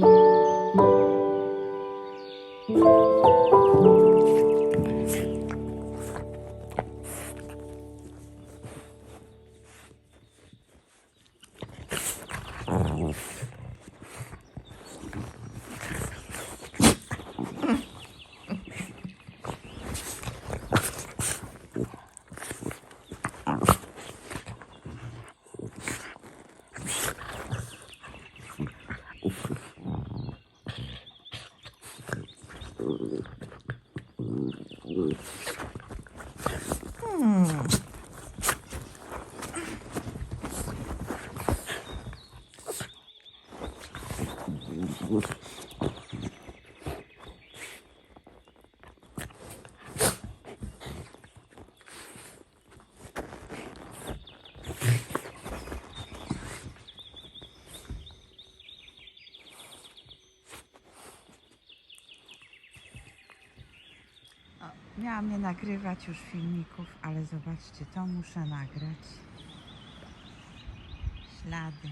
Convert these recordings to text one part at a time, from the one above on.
O, miałam nie nagrywać już filmików, ale zobaczcie, to muszę nagrać. Ślady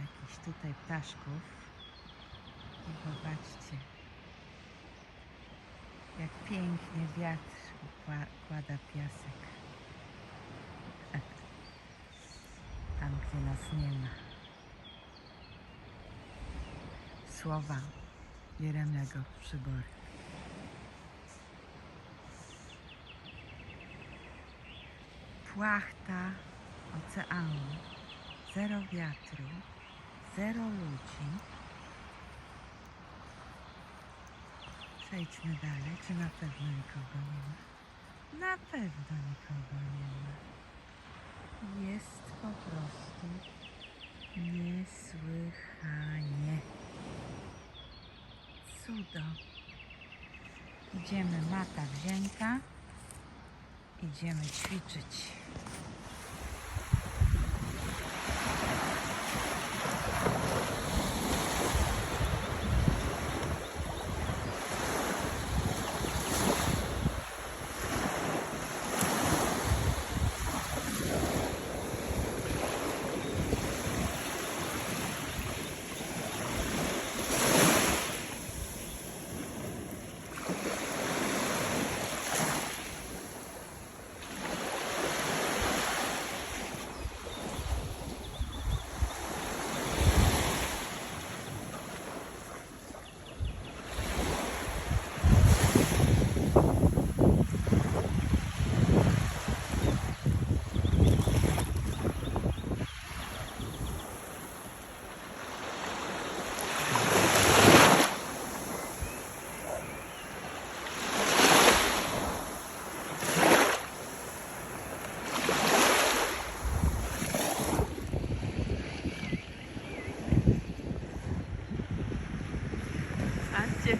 jakichś tutaj ptaszków. I zobaczcie, jak pięknie wiatr ukła- układa piasek. Tam, gdzie nas nie ma. Słowa Jeremego Przybory. Płachta oceanu, zero wiatru, zero ludzi. Przejdźmy dalej, czy na pewno nikogo nie ma? Na pewno nikogo nie ma. Jest po prostu niesłychanie. Cudo. Idziemy mata wzięta. Idziemy ćwiczyć.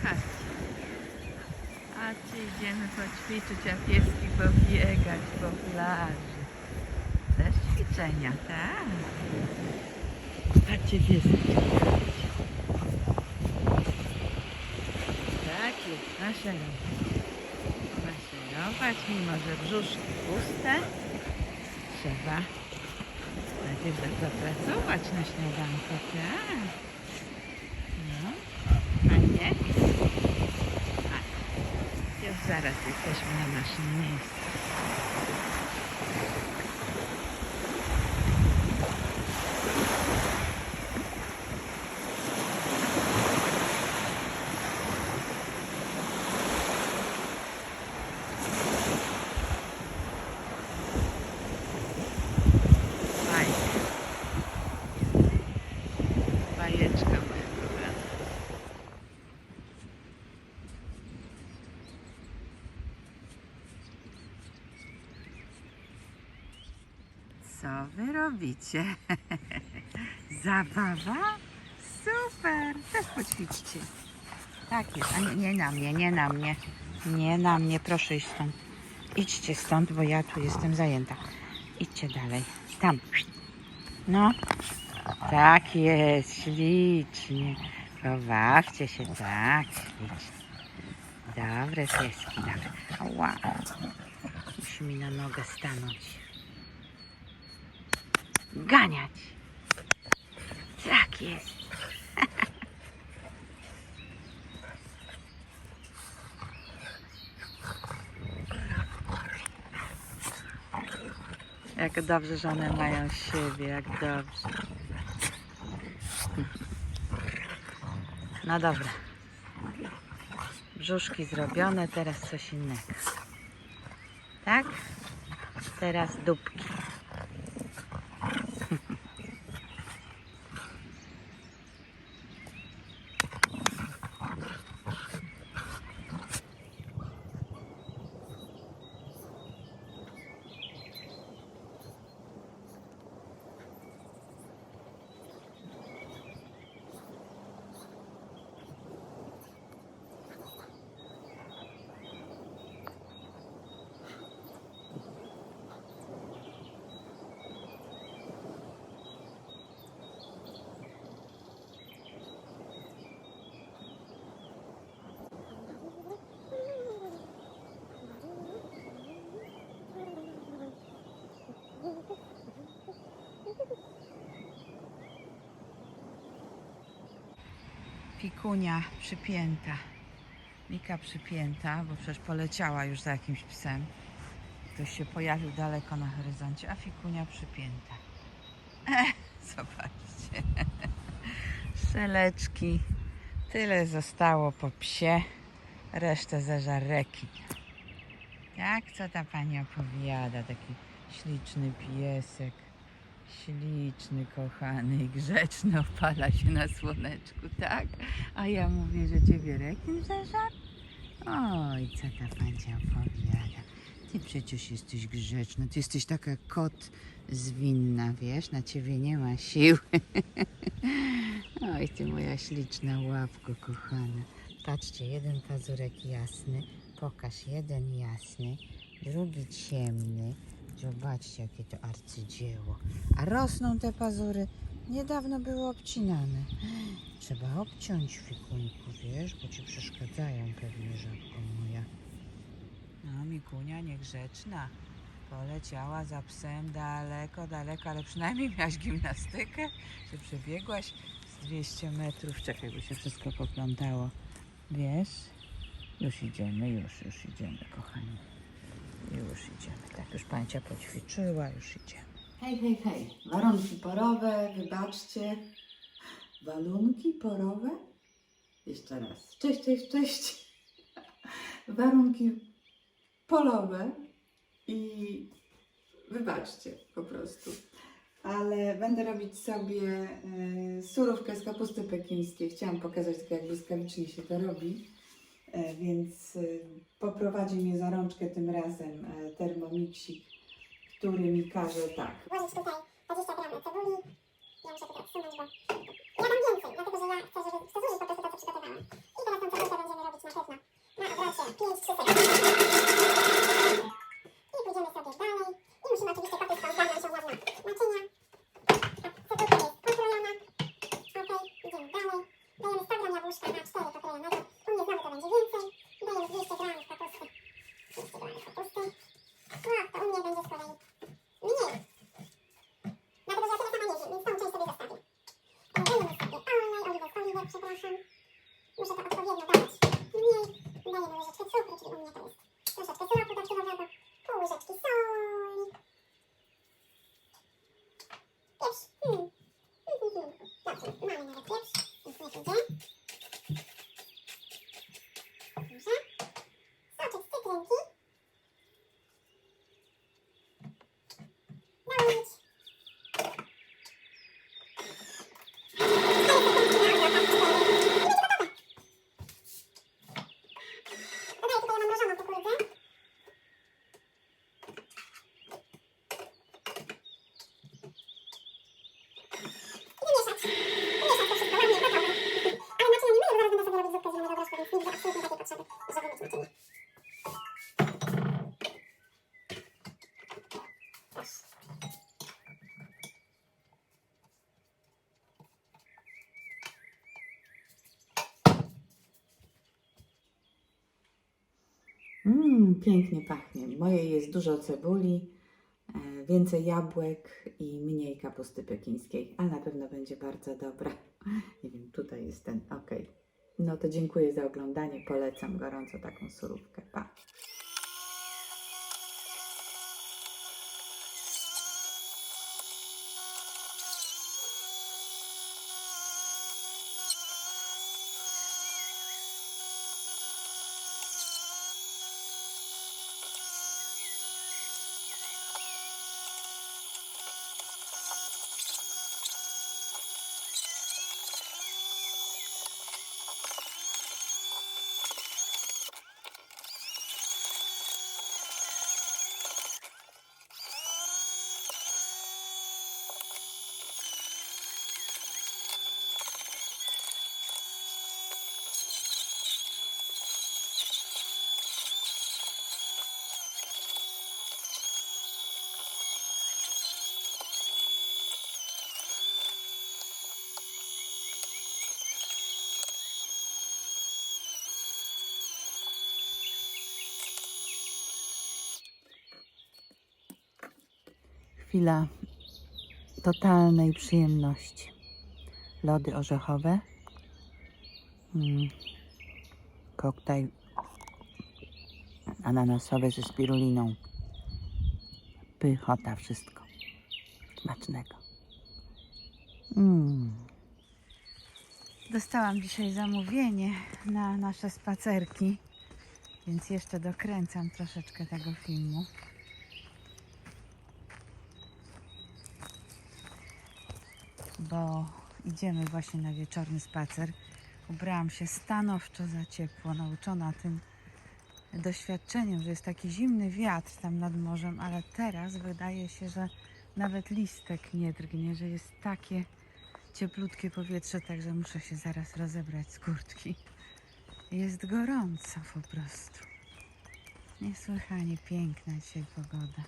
Chodźcie, chodźcie. Chodźcie, idziemy poćwiczyć, a pieski pobiegać po plaży. Też ćwiczenia, tak. Chodźcie, pieski. Tak jest, maszerować. Maszerować, mimo że brzuszki puste. Trzeba najpierw zapracować na śniadanko, tak. No, fajnie. Tak. Już zaraz jesteśmy na naszym miejscu. Fajnie. Bajeczka moja kochana. Co wy robicie? Zabawa? Super! Też poćwiczcie. Tak jest. A nie, nie na mnie, nie na mnie. Nie na mnie, proszę iść stąd. Idźcie stąd, bo ja tu jestem zajęta. Idźcie dalej. Tam. No. Tak jest, ślicznie. Pobawcie się, tak, ślicznie. Dobre pieski, dobre. Ła. Musi mi na nogę stanąć ganiać. Tak jest. Jak dobrze, że one mają siebie, jak dobrze. No dobra. Brzuszki zrobione, teraz coś innego. Tak? Teraz dupki. Pikunia przypięta. Mika przypięta, bo przecież poleciała już za jakimś psem. Ktoś się pojawił daleko na horyzoncie, a fikunia przypięta. Zobaczcie. Szeleczki. Tyle zostało po psie. Resztę zeżar rekin. Jak co ta pani opowiada? Taki śliczny piesek. Śliczny, kochany i grzeczny opala się na słoneczku, tak? A ja mówię, że ciebie rekin zeżarł? Oj, co ta pancia opowiada? Ty przecież jesteś grzeczna, ty jesteś taka kot zwinna, wiesz? Na ciebie nie ma sił. Oj, ty moja śliczna łapko kochana. Patrzcie, jeden pazurek jasny, pokaż, jeden jasny, drugi ciemny. Zobaczcie, jakie to arcydzieło. A rosną te pazury. Niedawno były obcinane. Trzeba obciąć fikuńku, wiesz, bo ci przeszkadzają pewnie, żabko moja. No, Mikunia niegrzeczna. Poleciała za psem daleko, daleko, ale przynajmniej miałaś gimnastykę, że przebiegłaś z 200 metrów. Czekaj, by się wszystko poplątało. Wiesz? Już idziemy, już, już idziemy, kochani. Już idziemy. Tak, już pancia poćwiczyła, już idziemy. Hej, hej, hej. Warunki porowe, wybaczcie. Walunki porowe? Jeszcze raz. Cześć, cześć, cześć. Warunki polowe i wybaczcie po prostu. Ale będę robić sobie y, surówkę z kapusty pekińskiej. Chciałam pokazać tylko jak błyskawicznie się to robi. E, więc y, poprowadzi mnie za rączkę tym razem e, termomixik, który mi każe tak. włożyć tutaj 20 gram cebuli. Ja muszę odsunąć, bo ja więcej, dlatego że ja chcę, żeby chcę zużyć po prostu to, co przygotowałam. I teraz tą cebulkę będziemy robić na pewno na obrocie 5-3 sekund. I pójdziemy sobie dalej. I musimy oczywiście kapustą zgarnąć ją ładnie naczynia. Tak, cebulka jest pokrojona. Okej, idziemy dalej. Dajemy 100 gram jabłuszka na 4 pokrojonego. U mnie znowu to będzie więcej. Dajemy 200 gram kapusty. 200 gram kapusty. No, to u mnie będzie z kolei mniej. Dlatego, że ja tyle sama nie wiem, więc tą część sobie zostawię. E, Dajemy sobie olej, oliwek, oliwek, przepraszam. Muszę to odpowiednio dawać. Mniej. Dajemy łyżeczkę cukru, czyli u mnie to jest troszeczkę syropu dactylowego, pół łyżeczki soli. Pieprz. Hmm. Hmm, hmm, hmm. Dobrze, mamy nawet pieprz, więc niech idzie. Dobrze. Soczek z cytrynki. Dać. Dodaję tutaj namrożoną kukurydzę. I wymieszać. Wymieszać to wszystko ładnie, gotowe. Ale naczynia nie myję, bo zaraz będę sobie robić zupkę z zielonego groszku, więc nie widzę absolutnie takiej potrzeby, żeby mieć naczynia. Proszę. Mmm, pięknie pachnie. Moje jest dużo cebuli, e, więcej jabłek i mniej kapusty pekińskiej, ale na pewno będzie bardzo dobra. Nie wiem, tutaj jest ten, ok. No to dziękuję za oglądanie, polecam gorąco taką surówkę. Pa! Chwila totalnej przyjemności. Lody orzechowe. Mm. Koktajl ananasowy ze spiruliną. Pychota, wszystko. Smacznego. Mm. Dostałam dzisiaj zamówienie na nasze spacerki, więc jeszcze dokręcam troszeczkę tego filmu. Bo idziemy właśnie na wieczorny spacer. Ubrałam się stanowczo za ciepło, nauczona tym doświadczeniem, że jest taki zimny wiatr tam nad morzem, ale teraz wydaje się, że nawet listek nie drgnie, że jest takie cieplutkie powietrze, także muszę się zaraz rozebrać z kurtki. Jest gorąco po prostu. Niesłychanie piękna dzisiaj pogoda.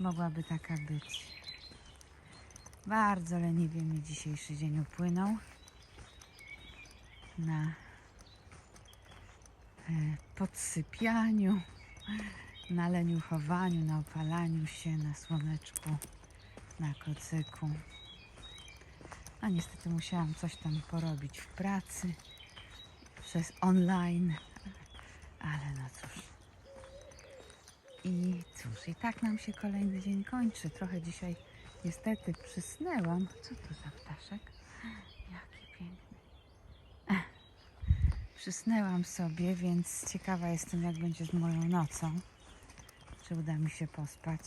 Mogłaby taka być. Bardzo leniwie mi dzisiejszy dzień upłynął. Na e, podsypianiu, na leniuchowaniu, na opalaniu się, na słoneczku, na kocyku. A niestety musiałam coś tam porobić w pracy przez online, ale no cóż. I cóż, i tak nam się kolejny dzień kończy. Trochę dzisiaj niestety przysnęłam. Co to za ptaszek? Jaki piękny. Przysnęłam sobie, więc ciekawa jestem, jak będzie z moją nocą. Czy uda mi się pospać,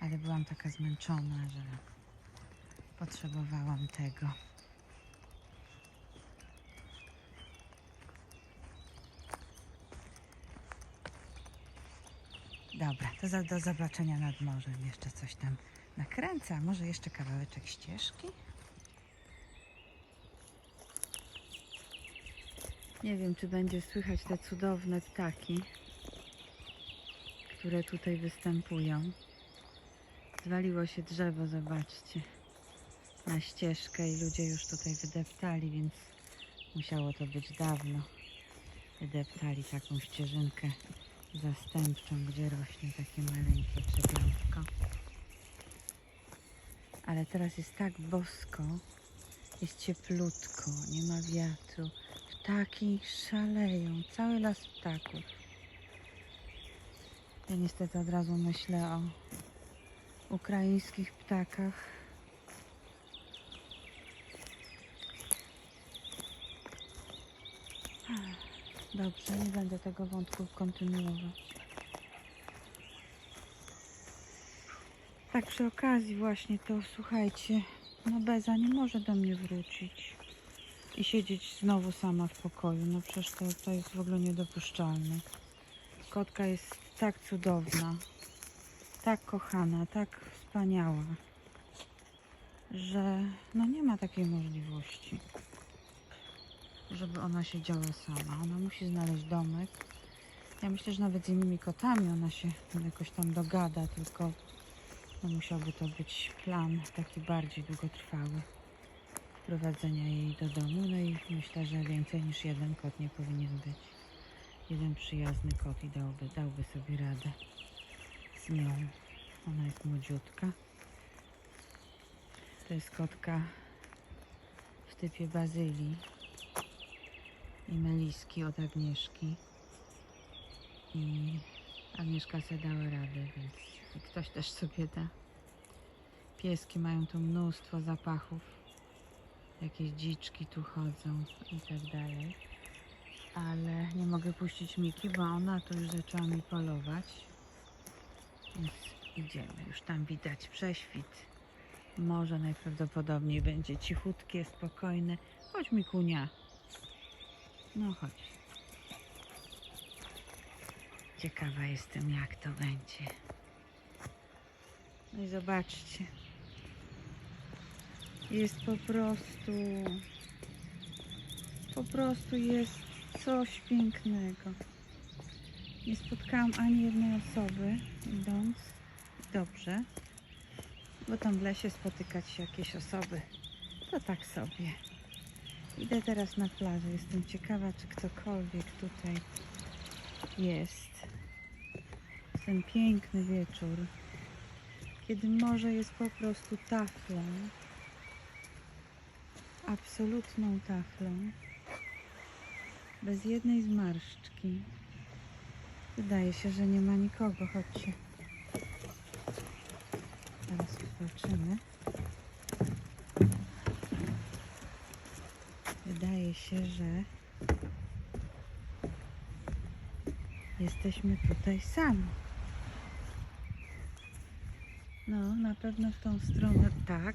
ale byłam taka zmęczona, że potrzebowałam tego. Dobra, to za, do zobaczenia nad morzem. Jeszcze coś tam nakręcę, a może jeszcze kawałeczek ścieżki? Nie wiem, czy będzie słychać te cudowne ptaki, które tutaj występują. Zwaliło się drzewo, zobaczcie, na ścieżkę i ludzie już tutaj wydeptali, więc musiało to być dawno. Wydeptali taką ścieżynkę zastępczą, gdzie rośnie takie maleńkie drzewiątko. Ale teraz jest tak bosko, jest cieplutko, nie ma wiatru. Ptaki szaleją, cały las ptaków. Ja niestety od razu myślę o ukraińskich ptakach. Dobrze, nie będę tego wątku kontynuować. Tak przy okazji właśnie to słuchajcie, no Beza nie może do mnie wrócić i siedzieć znowu sama w pokoju. No przecież to, to jest w ogóle niedopuszczalne. Kotka jest tak cudowna, tak kochana, tak wspaniała, że no nie ma takiej możliwości, żeby ona siedziała sama. Ona musi znaleźć domek. Ja myślę, że nawet z innymi kotami ona się jakoś tam dogada, tylko no musiałby to być plan taki bardziej długotrwały wprowadzenia jej do domu. No i myślę, że więcej niż jeden kot nie powinien być. Jeden przyjazny kot i dałby, dałby sobie radę z nią. Ona jest młodziutka. To jest kotka w typie bazylii i meliski od Agnieszki. I Agnieszka sobie dała radę, więc ktoś też sobie da. Pieski mają tu mnóstwo zapachów. Jakieś dziczki tu chodzą i tak dalej. Ale nie mogę puścić Miki, bo ona tu już zaczęła mi polować. Więc idziemy. Już tam widać prześwit. Morze najprawdopodobniej będzie cichutkie, spokojne. Chodź Mikunia. No chodź. Ciekawa jestem jak to będzie. No i zobaczcie. Jest po prostu. Po prostu jest coś pięknego. Nie spotkałam ani jednej osoby idąc. Dobrze. Bo tam w lesie spotykać się jakieś osoby. To tak sobie. Idę teraz na plażę. Jestem ciekawa, czy ktokolwiek tutaj jest. Ten piękny wieczór. Kiedy morze jest po prostu taflą. Absolutną taflą. Bez jednej zmarszczki. Wydaje się, że nie ma nikogo. Chodźcie. Teraz zobaczymy. Wydaje się, że jesteśmy tutaj sami. No, na pewno w tą stronę tak.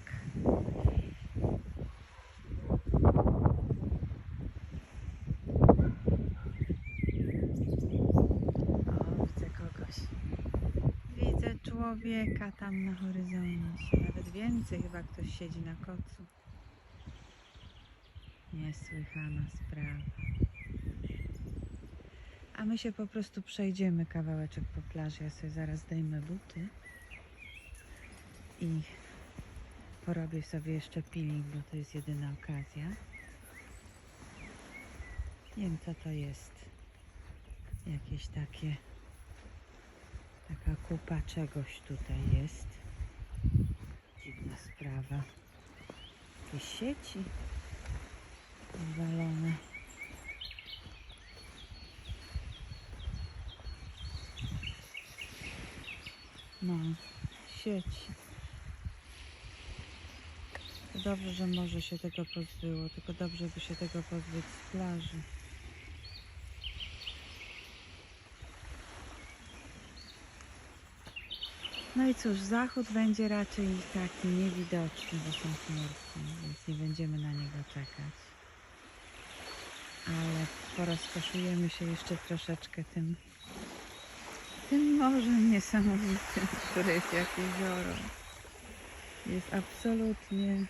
O, widzę kogoś. Widzę człowieka tam na horyzoncie. Nawet więcej chyba ktoś siedzi na kocu. Niesłychana sprawa. A my się po prostu przejdziemy kawałeczek po plaży. Ja sobie zaraz zdejmę buty i porobię sobie jeszcze peeling, bo to jest jedyna okazja. Nie wiem co to jest. Jakieś takie taka kupa czegoś tutaj jest. Dziwna sprawa. Jakieś sieci zwalone. No, sieci. Dobrze, że może się tego pozbyło, tylko dobrze by się tego pozbyć z plaży. No i cóż, zachód będzie raczej taki niewidoczny, bo są chmurki, więc nie będziemy na niego czekać. Ale porozkoszujemy się jeszcze troszeczkę tym, tym morzem niesamowitym, które jest jak jezioro. Jest absolutnie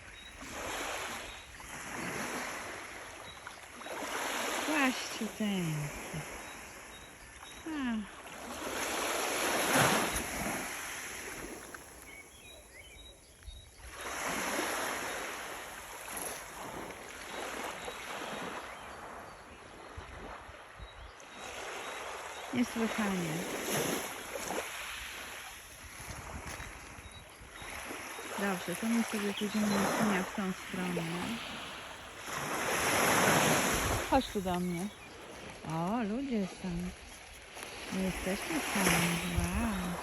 płaściuteńkie. A. Niesłychanie. Dobrze, to my sobie pójdziemy na w tą stronę. Chodź tu do mnie. O, ludzie są. My jesteśmy sami. Wow.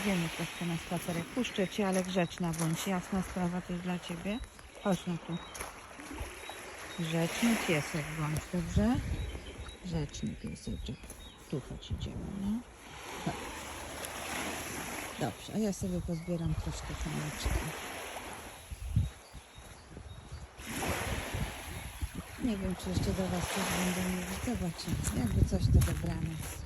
Idziemy troszkę na spacerek. Puszczę Cię, ale grzeczna bądź. Jasna sprawa jest dla Ciebie. Chodź no tu. Grzeczny piesek bądź, dobrze? Grzeczny pieseczek. Tu chodź idziemy, no. Dobrze, a ja sobie pozbieram troszkę kamyczki. Nie wiem, czy jeszcze do Was coś będę mówić. Zobaczymy. Jakby coś to dobranoc.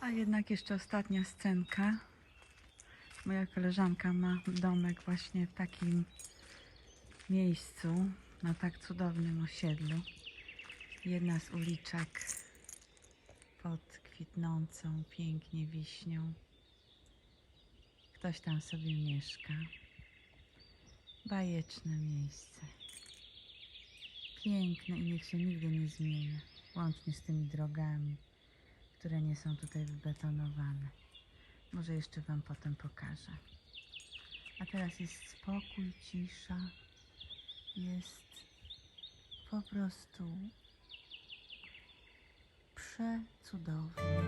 A jednak jeszcze ostatnia scenka. Moja koleżanka ma domek właśnie w takim miejscu, na tak cudownym osiedlu. Jedna z uliczek pod kwitnącą pięknie wiśnią. Ktoś tam sobie mieszka. Bajeczne miejsce. Piękne i niech się nigdy nie zmieni. Łącznie z tymi drogami, które nie są tutaj wybetonowane. Może jeszcze Wam potem pokażę. A teraz jest spokój, cisza. Jest po prostu przecudownie.